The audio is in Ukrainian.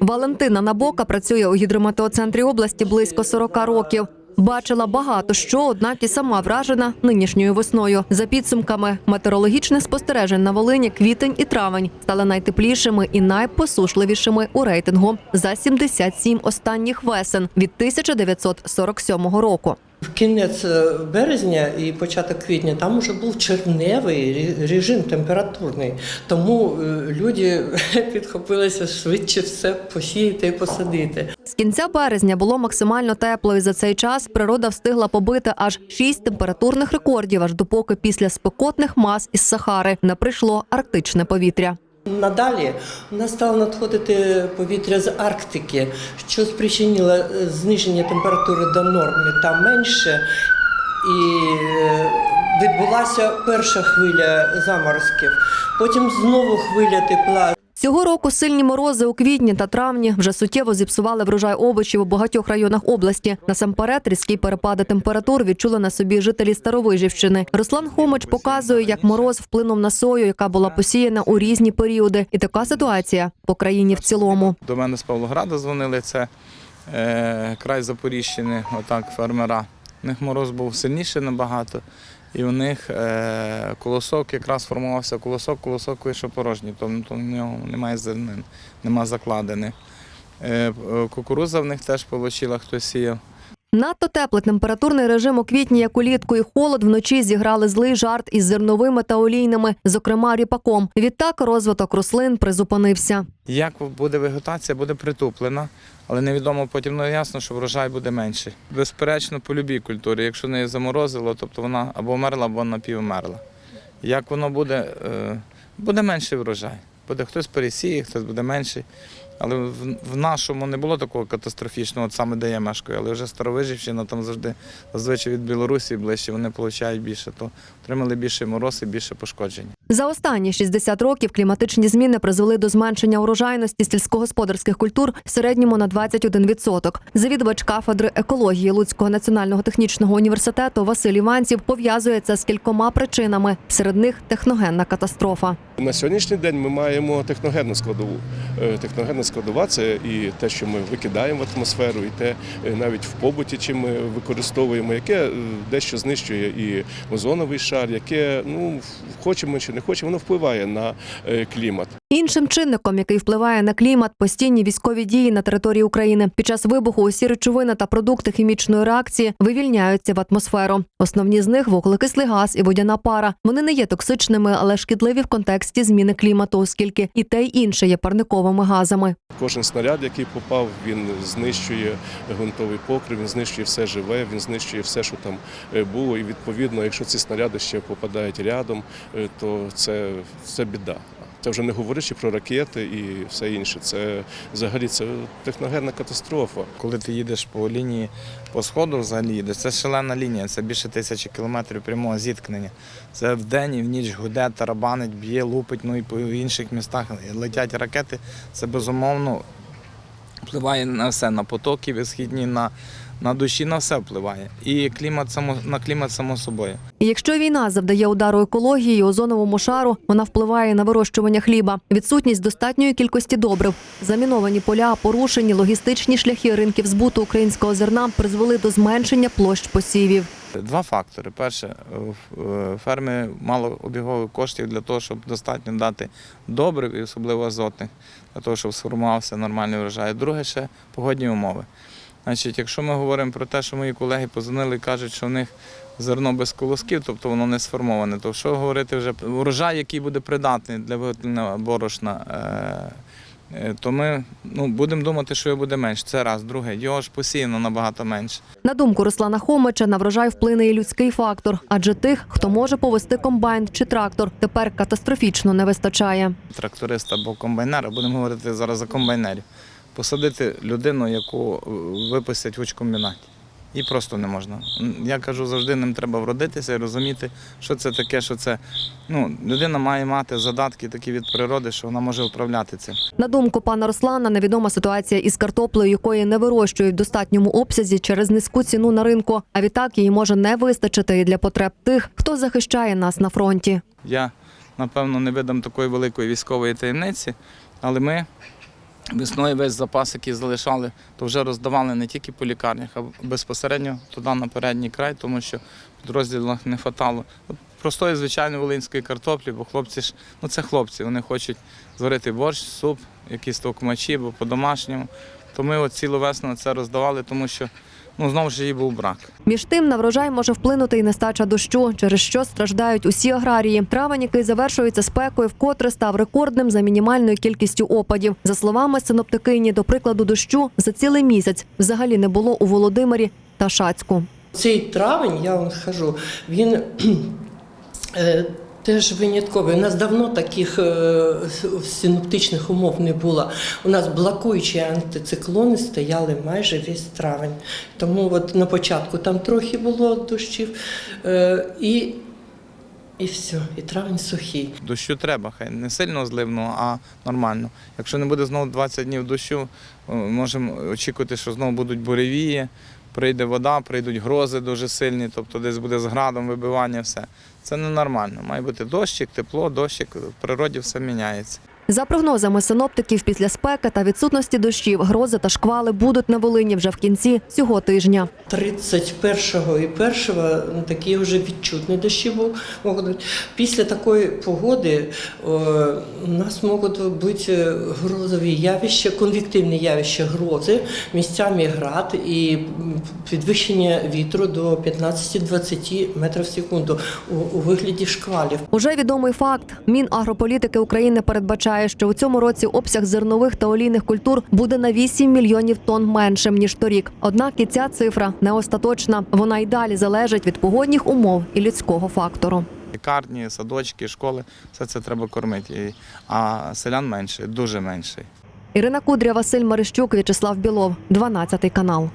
Валентина Набока працює у гідрометеоцентрі області близько 40 років. Бачила багато що, однак і сама вражена нинішньою весною. За підсумками метеорологічних спостережень на Волині квітень і травень стали найтеплішими і найпосушливішими у рейтингу за 77 останніх весен від 1947 року. В кінець е, березня і початок квітня там уже був червневий рі- режим температурний. Тому е, люди підхопилися швидше все посіяти і посадити. З кінця березня було максимально тепло, і за цей час природа встигла побити аж шість температурних рекордів, аж допоки після спекотних мас із Сахари не прийшло арктичне повітря. Надалі у нас стало надходити повітря з Арктики, що спричинило е, зниження температури до норми та менше. І е, відбулася перша хвиля заморозків. Потім знову хвиля тепла. Цього року сильні морози у квітні та травні вже суттєво зіпсували врожай овочів у багатьох районах області. Насамперед, різкі перепади температур відчули на собі жителі Старовижівщини. Руслан Хомич показує, як мороз вплинув на сою, яка була посіяна у різні періоди. І така ситуація по країні в цілому. До мене з Павлограда дзвонили, це е, край Запоріжщини, отак, фермера. У них мороз був сильніший набагато, і у них е, колосок якраз формувався колосок, колосок вийшов порожній, тобто в нього немає зернин, нема закладених. Е, е, кукуруза в них теж отримала, хто сіяв. Надто теплий температурний режим у квітні, як улітку, і холод вночі зіграли злий жарт із зерновими та олійними, зокрема ріпаком. Відтак розвиток рослин призупинився. Як буде вегетація, буде притуплена, але невідомо потім ну, ясно, що врожай буде менший. Безперечно, по любій культурі. Якщо неї заморозило, тобто вона або вмерла, або напівмерла. Як воно буде, е, буде менший врожай. Буде хтось пересіє, хтось буде менший. Але в, в нашому не було такого катастрофічного, от саме де я мешкаю, але вже Старовижівщина там завжди зазвичай від Білорусі ближче, вони отримують більше, то отримали більше мороз і більше пошкоджень. За останні 60 років кліматичні зміни призвели до зменшення урожайності сільськогосподарських культур в середньому на 21%. Завідувач кафедри екології Луцького національного технічного університету Василь Іванців пов'язує це з кількома причинами. Серед них техногенна катастрофа. На сьогоднішній день ми маємо техногенну складову. Е, Техногенна складова це і те, що ми викидаємо в атмосферу, і те е, навіть в побуті, чим ми використовуємо, яке е, дещо знищує і озоновий шар, яке ну хочемо чи не хочемо, воно впливає на е, клімат. Іншим чинником, який впливає на клімат, постійні військові дії на території України. Під час вибуху усі речовини та продукти хімічної реакції вивільняються в атмосферу. Основні з них вуглекислий газ і водяна пара. Вони не є токсичними, але шкідливі в контексті зміни клімату, оскільки і те, й інше є парниковими газами. Кожен снаряд, який попав, він знищує ґрунтовий покрив, він знищує все живе, він знищує все, що там е, було. І відповідно, якщо ці снаряди ще попадають рядом, е, то це, це біда. Це вже не говорячи про ракети і все інше. Це взагалі це техногенна катастрофа. Коли ти їдеш по лінії по сходу, взагалі їдеш, це шалена лінія, це більше тисячі кілометрів прямого зіткнення. Це вдень і в ніч гуде, тарабанить, б'є, лупить, ну і по інших містах летять ракети. Це безумовно впливає на все, на потоки висхідні, на, на душі, на все впливає. І клімат само, на клімат само собою. І якщо війна завдає удару екології озоновому шару, вона впливає на вирощування хліба, відсутність достатньої кількості добрив, заміновані поля, порушені логістичні шляхи ринків збуту українського зерна призвели до зменшення площ посівів. Два фактори. Перше, в- е, ферми мало обігових коштів для того, щоб достатньо дати добрив і особливо азотних, для того, щоб сформувався нормальний врожай. Друге ще погодні умови. Значить, якщо ми говоримо про те, що мої колеги позвонили і кажуть, що в них зерно без колосків, тобто воно не сформоване, то що говорити вже урожай, який буде придатний для виготовлення борошна, е, е, то ми ну, будемо думати, що його буде менше. Це раз. Друге, його ж посіяно набагато менше. На думку Руслана Хомича, на врожай вплине і людський фактор, адже тих, хто може повести комбайн чи трактор, тепер катастрофічно не вистачає. тракториста або комбайнера, будемо говорити зараз за комбайнерів, посадити людину, яку виписять випустять в учкомбінаті. І просто не можна. Я кажу, завжди ним треба вродитися і розуміти, що це таке, що це. Ну, людина має мати задатки такі від природи, що вона може управляти цим. На думку пана Руслана, невідома ситуація із картоплею, якої не вирощують в достатньому обсязі через низьку ціну на ринку. А відтак її може не вистачити і для потреб тих, хто захищає нас на фронті. Я, напевно, не видам такої великої військової таємниці, але ми Весною весь запас, який залишали, то вже роздавали не тільки по лікарнях, а безпосередньо туди на передній край, тому що в підрозділах не хватало. Простої звичайної волинської картоплі, бо хлопці ж, ну це хлопці, вони хочуть зварити борщ, суп, якісь товкмачі, бо по-домашньому. То ми от цілу весну це роздавали, тому що ну, знову ж її був брак. Між тим на врожай може вплинути і нестача дощу, через що страждають усі аграрії. Травень, який завершується спекою, вкотре став рекордним за мінімальною кількістю опадів. За словами синоптикині, до прикладу, дощу за цілий місяць взагалі не було у Володимирі та Шацьку. Цей травень, я вам скажу, він е, теж винятковий. У нас давно таких е, синоптичних умов не було. У нас блокуючі антициклони стояли майже весь травень. Тому от на початку там трохи було дощів е, і, і все, і травень сухий. Дощу треба, хай не сильно зливно, а нормально. Якщо не буде знову 20 днів дощу, е, можемо очікувати, що знову будуть буревії, прийде вода, прийдуть грози дуже сильні, тобто десь буде з градом вибивання, все. Це ненормально. Має бути дощик, тепло, дощик, в природі все міняється. За прогнозами синоптиків, після спеки та відсутності дощів, грози та шквали будуть на Волині вже в кінці цього тижня. 31-го і 1-го ну, такі вже відчутні дощі був- можуть. Після такої погоди у нас можуть бути грозові явища, конвективні явища грози, місцями град і підвищення вітру до 15-20 метрів в секунду у вигляді шквалів. Уже відомий факт. Мінагрополітики України передбачає, що у цьому році обсяг зернових та олійних культур буде на 8 мільйонів тонн меншим ніж торік. Однак і ця цифра не остаточна. Вона й далі залежить від погодних умов і людського фактору. Лікарні, садочки, школи, все це треба кормити. А селян менше, дуже менше. Ірина Кудря, Василь Марищук, В'ячеслав Білов, 12 канал.